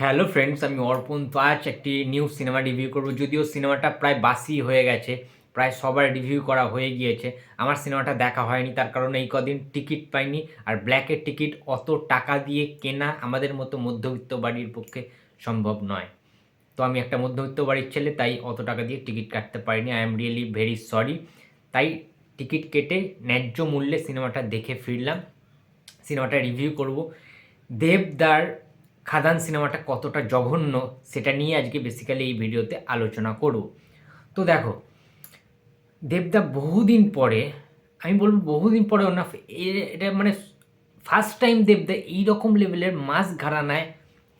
Hello friends, আমি অর্পণ। তো আজ একটি নিউ সিনেমা রিভিউ করব। যদিও সিনেমাটা প্রায় বাসি হয়ে গেছে, প্রায় সবার রিভিউ করা হয়ে গিয়েছে। আমার সিনেমাটা দেখা হয়নি, তার কারণে এই কদিন টিকিট পাইনি। আর ব্ল্যাকের টিকিট অত টাকা দিয়ে কেনা আমাদের মতো মধ্যবিত্ত বাড়ির পক্ষে সম্ভব নয়। তো আমি একটা মধ্যবিত্ত বাড়ির ছেলে, তাই অত টাকা দিয়ে টিকিট কাটতে পারিনি। I am really very sorry তাই টিকিট কেটে ন্যায্য মূল্যে সিনেমাটা দেখে ফিরলাম। সিনেমাটা রিভিউ করব। দেবদার খাদান সিনেমাটা কতটা জঘন্য সেটা নিয়ে আজকে বেসিক্যালি এই ভিডিওতে আলোচনা করব। তো দেখো, দেবদা বহুদিন পরে, আমি বলব বহুদিন পরে না এটা মানে ফার্স্ট টাইম দেবদা এইরকম লেভেলের মাস ঘরানায়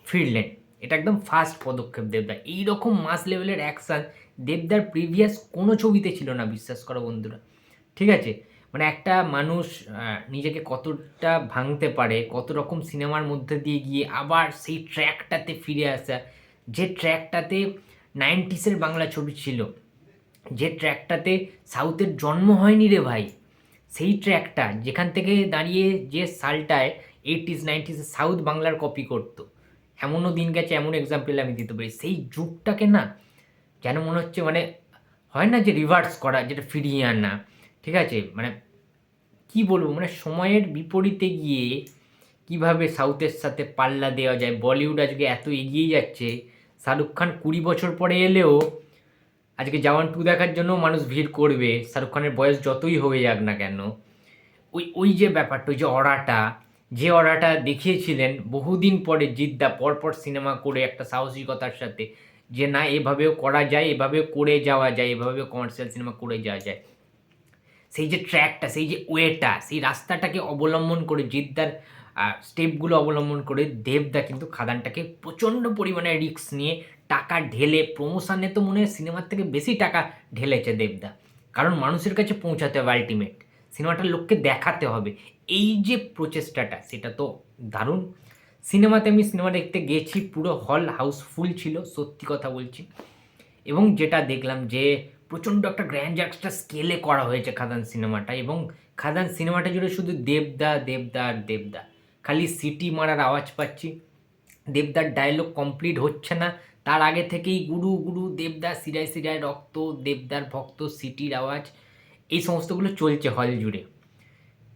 ফিরলেন। এটা একদম ফার্স্ট পদক্ষেপ দেবদা। এইরকম মাস লেভেলের অ্যাকশান দেবদার প্রিভিয়াস কোনো ছবিতে ছিল না, বিশ্বাস করো বন্ধুরা। ঠিক আছে? মানে একটা মানুষ নিজেকে কতটা ভাঙতে পারে, কত রকম সিনেমার মধ্যে দিয়ে গিয়ে আবার সেই ট্র্যাকটাতে ফিরে আসা। যে ট্র্যাকটাতে নাইনটিসের বাংলা ছবি ছিল, যে ট্র্যাকটাতে সাউথের জন্ম হয়নি রে ভাই, সেই ট্র্যাকটা যেখান থেকে দাঁড়িয়ে যে সালটায় এইটিস, নাইনটিসে সাউথ বাংলার কপি করতো। এমনও দিন গেছে, এমন এক্সাম্পল আমি দিতে পারি। সেই যুগটাকে না যেন মনে হচ্ছে মানে হয় না যে রিভার্স করা, যেটা ফিরিয়ে আনা। ঠিক আছে? মানে কি বলব? মানে সময়ের বিপরীতে গিয়ে কীভাবে সাউথের সাথে পাল্লা দেওয়া যায়? বলিউড আজকে এত এগিয়ে যাচ্ছে। শাহরুখ খান কুড়ি বছর পরে এলেও আজকে জওয়ান টু দেখার জন্য মানুষ ভিড় করবে। শাহরুখ খানের বয়স যতই হয়ে যাক না কেন। ওই ওই যে ব্যাপারটা, ওই যে অরাটা যে অরাটা দেখিয়েছিলেন বহুদিন পরে জিদ্দা, পরপর সিনেমা করে একটা সাহসিকতার সাথে, যে না, এভাবেও করা যায়, এভাবেও করে যাওয়া যায়, এভাবেও কমার্শিয়াল সিনেমা করে যাওয়া যায়। সেই যে ট্র্যাকটা, সেই যে ওয়েটা, সেই রাস্তাটাকে অবলম্বন করে জিদ্দার স্টেপগুলো অবলম্বন করে দেবদা কিন্তু খাদানটাকে প্রচণ্ড পরিমাণে রিস্ক নিয়ে টাকা ঢেলে প্রমোশনে তো মনে হয় সিনেমার থেকে বেশি টাকা ঢেলেছে দেবদা। কারণ মানুষের কাছে পৌঁছাতে হবে আলটিমেট সিনেমাটার লোককে দেখাতে হবে। এই যে প্রচেষ্টাটা, সেটা তো দারুণ। সিনেমাতে আমি সিনেমা দেখতে গেছি, পুরো হল হাউসফুল ছিল, সত্যি কথা বলছি। এবং যেটা দেখলাম যে প্রচণ্ড একটা গ্র্যান্ড একটা স্কেলে করা হয়েছে খাদান সিনেমাটা এবং খাদান সিনেমাটা জুড়ে শুধু দেবদা দেবদা আর দেবদা। খালি সিটি মারার আওয়াজ পাচ্ছি। দেবদার ডায়লগ কমপ্লিট হচ্ছে না। তার আগে থেকেই গুরু গুরু, দেবদা, সিরায় সিরায় রক্ত, দেবদার ভক্ত, সিটির আওয়াজ, এই সমস্তগুলো চলছে হল জুড়ে।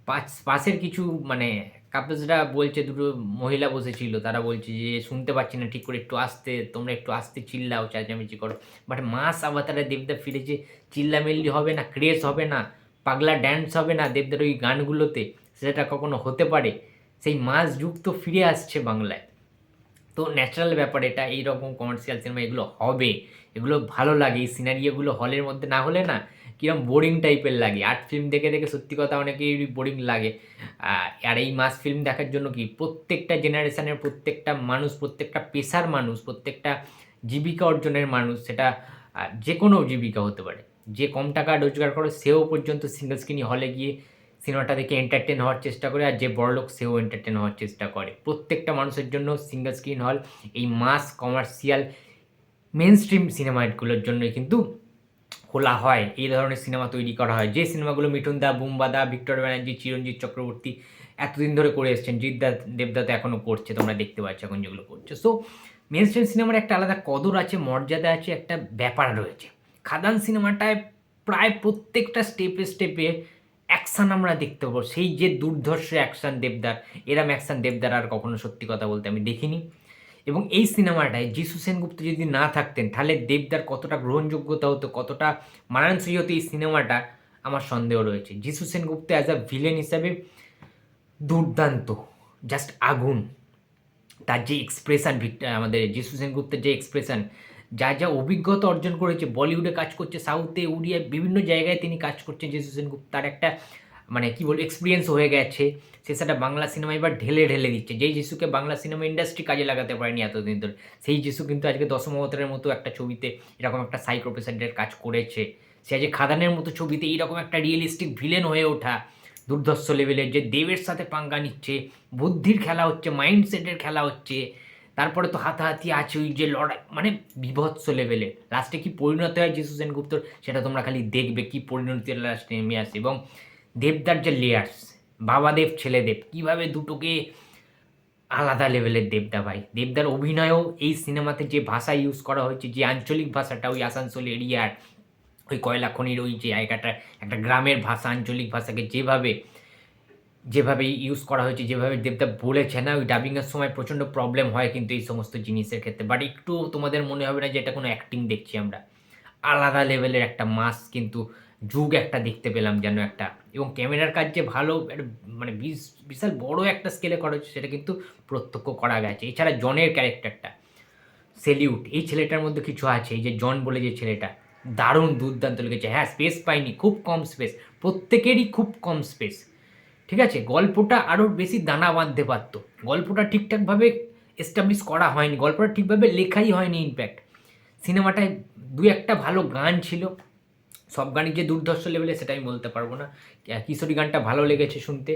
পাশ পাশের কিছু মানে কাপলসরা বলছে, দুটো মহিলা বসেছিল, তারা বলছে যে, শুনতে পাচ্ছি না, ঠিক করে একটু আসতে, তোমরা একটু আসতে চিল্লাও, চেঁচামেচি করো। বাট মাস আবাতারে দেবদা ফিরেছে, চিল্লামিল্লি হবে না ক্রেজ হবে না, পাগলা ড্যান্স হবে না দেবদার ওই গানগুলোতে, সেটা কখনো হতে পারে? সেই মাস যুগ তো ফিরে আসছে বাংলায়। তো ন্যাচারাল ব্যাপার এটা, এইরকম কমার্শিয়াল সিনেমা এগুলো হবে। এগুলো ভালো লাগে, এই সিনারিওগুলো হলের মধ্যে না হলে না কিরম বোরিং টাইপের লাগে। আর্ট ফিল্ম দেখে দেখে সত্যি কথা অনেকেই বোরিং লাগে। আর এই মাস ফিল্ম দেখার জন্য কি, প্রত্যেকটা জেনারেশনের প্রত্যেকটা মানুষ, প্রত্যেকটা পেশার মানুষ, প্রত্যেকটা জীবিকা অর্জনের মানুষ, সেটা যে কোনো জীবিকা হতে পারে। যে কম টাকা রোজগার করে, সেও পর্যন্ত সিঙ্গেল স্ক্রিনই হলে গিয়ে সিনেমাটা দেখে এন্টারটেন হওয়ার চেষ্টা করে, আর যে বড়লোক সেও এন্টারটেন হওয়ার চেষ্টা করে। প্রত্যেকটা মানুষের জন্য সিঙ্গেল স্ক্রিন হল এই মাস কমার্শিয়াল মেন স্ট্রিম সিনেমাগুলোর জন্যই কিন্তু খোলা হয়, এই ধরনের সিনেমা তৈরি করা হয়। যে সিনেমাগুলো মিঠুন দা বুম্বাদা ভিক্টর ব্যানার্জি, চিরঞ্জিত চক্রবর্তী এতদিন ধরে করে এসছেন জিদ্দা দেবদা তো এখনও করছে, তোমরা দেখতে পাচ্ছ এখন যেগুলো করছে। সো মেন স্ট্রিম সিনেমার একটা আলাদা কদর আছে, মর্যাদা আছে, একটা ব্যাপার রয়েছে। খাদান সিনেমাটায় প্রায় প্রত্যেকটা স্টেপে স্টেপে অ্যাকশান আমরা দেখতে পাবো। সেই যে দুর্ধর্ষ অ্যাকশান দেবদার এরম অ্যাকশান দেবদার আর কখনো সত্যি কথা বলতে আমি দেখিনি। এবং এই সিনেমাটায় যিশু সেনগুপ্ত যদি না থাকতেন, তাহলে দেবদার কতটা গ্রহণযোগ্যতা হতো, কতটা মানানসই হতো এই সিনেমাটা, আমার সন্দেহ রয়েছে। যিশু সেনগুপ্ত অ্যাজ আ ভিলেন হিসাবে দুর্দান্ত জাস্ট আগুন। তার যে এক্সপ্রেশন আমাদের যিশু সেনগুপ্তের যে এক্সপ্রেশন যা যা অভিজ্ঞতা অর্জন করেছে, বলিউডে কাজ করছে সাউথে উড়িয়ায়, বিভিন্ন জায়গায় তিনি কাজ করছেন যিশু সেনগুপ্ত। তার একটা মানে কি বলব এক্সপিরিয়েন্স হয়ে গেছে। সে সেটা বাংলা সিনেমা এবার ঢেলে ঢেলে দিচ্ছে। যেই যিশুকে বাংলা সিনেমা ইন্ডাস্ট্রি কাজে লাগাতে পারেনি এতদিন ধরে, সেই যিশু কিন্তু আজকে দশম অবতারের মতো একটা ছবিতে এরকম একটা সাইকো কাজ করেছে। সে আজকে খাদানের মতো ছবিতে এইরকম একটা রিয়েলিস্টিক ভিলেন হয়ে ওঠা দুর্ধর্ষ লেভেলের যে দেবের সাথে পাঙ্গা নিচ্ছে, বুদ্ধির খেলা হচ্ছে মাইন্ডসেটের খেলা হচ্ছে। তারপরে তো হাতাহাতি আছে ওই যে লড়াই মানে বিভৎস লেভেলে লাস্টে কি পরিণত হয় যিশু সেনগুপ্তর, সেটা তোমরা খালি দেখবে কি পরিণতি লাস্টে নেমে আসে। এবং দেবদার যে লেয়ার্স বাবাদেব, ছেলেদেব, কীভাবে দুটোকে আলাদা লেভেলের দেবদা ভাই? দেবদার অভিনয়ও এই সিনেমাতে যে ভাষা ইউজ করা হয়েছে, যে আঞ্চলিক ভাষাটা ওই আসানসোল এরিয়ার ওই কয়লা খনির ওই জায়গাটা, একটা গ্রামের ভাষা, আঞ্চলিক ভাষাকে যেভাবে যেভাবে ইউজ করা হয়েছে, যেভাবে দেবদা বলেছে না, ওই ডাবিংয়ের সময় প্রচণ্ড প্রবলেম হয় কিন্তু এই সমস্ত জিনিসের ক্ষেত্রে। বাট একটু তোমাদের মনে হবে না যে এটা কোনো অ্যাক্টিং দেখছি আমরা। আলাদা লেভেলের একটা মাস কিন্তু যুগ একটা দেখতে পেলাম যেন একটা। এবং ক্যামেরার কাজ যে ভালো মানে বিশ- বিশাল বড় একটা স্কেলে করা হচ্ছে সেটা কিন্তু প্রত্যক্ষ করা গেছে। এছাড়া জনের ক্যারেক্টারটা সেলিউট এই ছেলেটার মধ্যে কিছু আছে, এই যে জন বলে যে ছেলেটা, দারুণ দুর্দান্ত লেগেছে। হ্যাঁ স্পেস পাইনি, খুব কম স্পেস প্রত্যেকেরই খুব কম স্পেস ঠিক আছে? গল্পটা আরও বেশি দানা বাঁধতে পারতো। গল্পটা ঠিকঠাকভাবে এস্টাবলিশ করা হয়নি, গল্পটা ঠিকভাবে লেখাই হয়নি ইনফ্যাক্ট সিনেমাটায় দু একটা ভালো গান ছিল সব গানই যে দুর্ধর্ষ লেভেলে সেটা আমি বলতে পারব না। কিশোরী গানটা ভালো লেগেছে শুনতে।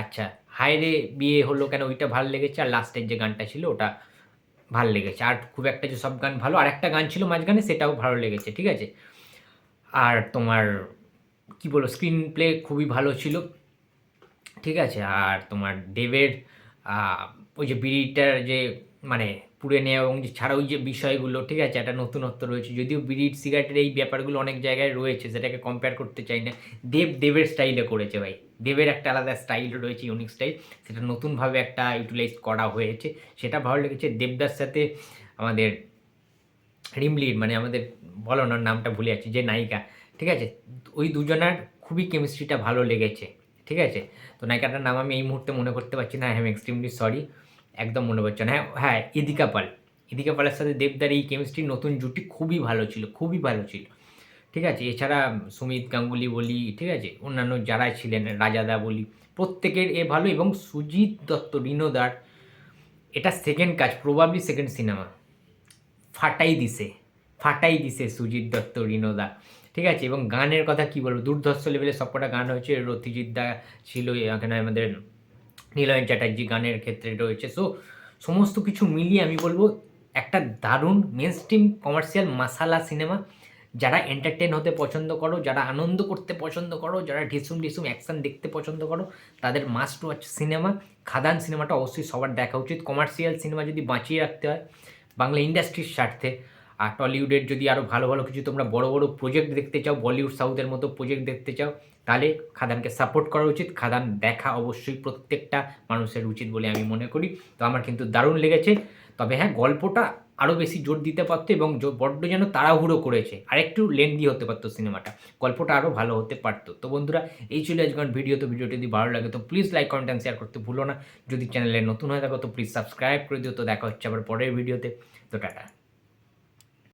আচ্ছা হায়রে বিয়ে হলো কেন? ওইটা ভালো লেগেছে। আর লাস্টের যে গানটা ছিল, ওটা ভালো লেগেছে। আর খুব একটা যে সব গান ভালো, আর একটা গান ছিল মাঝখানে, সেটাও ভালো লেগেছে, ঠিক আছে? আর তোমার, কি বলো স্ক্রিন প্লে খুবই ভালো ছিল, ঠিক আছে? আর তোমার দেবের ওই যে বিড়িটার যে মানে পুড়ে নেওয়া এবং ছাড়া ওই যে বিষয়গুলো, ঠিক আছে, একটা নতুনত্ব রয়েছে। যদিও বিড়ির সিগারেটের এই ব্যাপারগুলো অনেক জায়গায় রয়েছে, সেটাকে কম্পেয়ার করতে চাই না। দেব, দেবের স্টাইলে করেছে ভাই। দেবের একটা আলাদা স্টাইল রয়েছে ইউনিক স্টাইল সেটা নতুনভাবে একটা ইউটিলাইজ করা হয়েছে। সেটা ভালো লেগেছে। দেবদার সাথে আমাদের রিমলির মানে আমাদের বলো না নামটা ভুলে যাচ্ছি, যে নায়িকা, ঠিক আছে? ওই দুজনার খুবই কেমিস্ট্রিটা ভালো লেগেছে, ঠিক আছে? তো নায়িকাটার নাম আমি এই মুহূর্তে মনে করতে পারছি না। আই এম এক্সট্রিমলি সরি একদম মনে পড়ছে না। হ্যাঁ হ্যাঁ ইদিকা পাল। ইদিকা পালের সাথে দেবদার এই কেমিস্ট্রি নতুন জুটি খুবই ভালো ছিল, খুবই ভালো ছিল। ঠিক আছে? এছাড়া সুমিত গাঙ্গুলি বলি, ঠিক আছে? অন্যান্য যারা ছিলেন রাজাদা বলি, প্রত্যেকের এ ভালো এবং সুজিত দত্ত রিনোদার এটা সেকেন্ড কাজ প্রবাবলি সেকেন্ড সিনেমা ফাটাই দিছে ফাটাই দিছে সুজিত দত্ত রিনোদা ঠিক আছে? এবং গানের কথা কি বলব? দুর্ধর্ষ লেভেলে সবকটা গান হয়েছে। রথিজিৎ দা ছিল, এখানে আমাদের নীলয়ন চ্যাটার্জি গানের ক্ষেত্রে রয়েছে। সো সমস্ত কিছু মিলিয়ে আমি বলব একটা দারুণ main stream commercial masala cinema যারা এন্টারটেন হতে পছন্দ করো, যারা আনন্দ করতে পছন্দ করো, যারা ঢিসুম ঢিসুম অ্যাকশন দেখতে পছন্দ করো, তাদের মাস্ট ওয়াচ সিনেমা খাদান সিনেমাটা অবশ্যই সবার দেখা উচিত। কমার্শিয়াল সিনেমা যদি বাঁচিয়ে রাখতে হয়, বাংলা ইন্ডাস্ট্রির স্বার্থে। আর টলিউডের যদি আরও ভালো ভালো কিছু তোমরা বড় বড় প্রজেক্ট দেখতে চাও বলিউড সাউথের মতো প্রজেক্ট দেখতে চাও, তাহলে খাদানকে সাপোর্ট করা উচিত। খাদান দেখা অবশ্যই প্রত্যেকটা মানুষের উচিত বলে আমি মনে করি। তো আমার কিন্তু দারুণ লেগেছে। তবে হ্যাঁ গল্পটা আরও বেশি জোর দিতে পারতো এবং বড্ড যেন তাড়াহুড়ো করেছে। আর একটু লেন্দি হতে পারতো সিনেমাটা। গল্পটা আরও ভালো হতে পারতো। তো বন্ধুরা, এই ছিল আজকের ভিডিও তো ভিডিওটি যদি ভালো লাগে, তো প্লিজ লাইক কমেন্ট শেয়ার করতে ভুলো না। যদি চ্যানেলে নতুন হয়ে থাকো, তো প্লিজ সাবস্ক্রাইব করে দিও। তো দেখা হচ্ছে আবার পরের ভিডিওতে তো টাটা।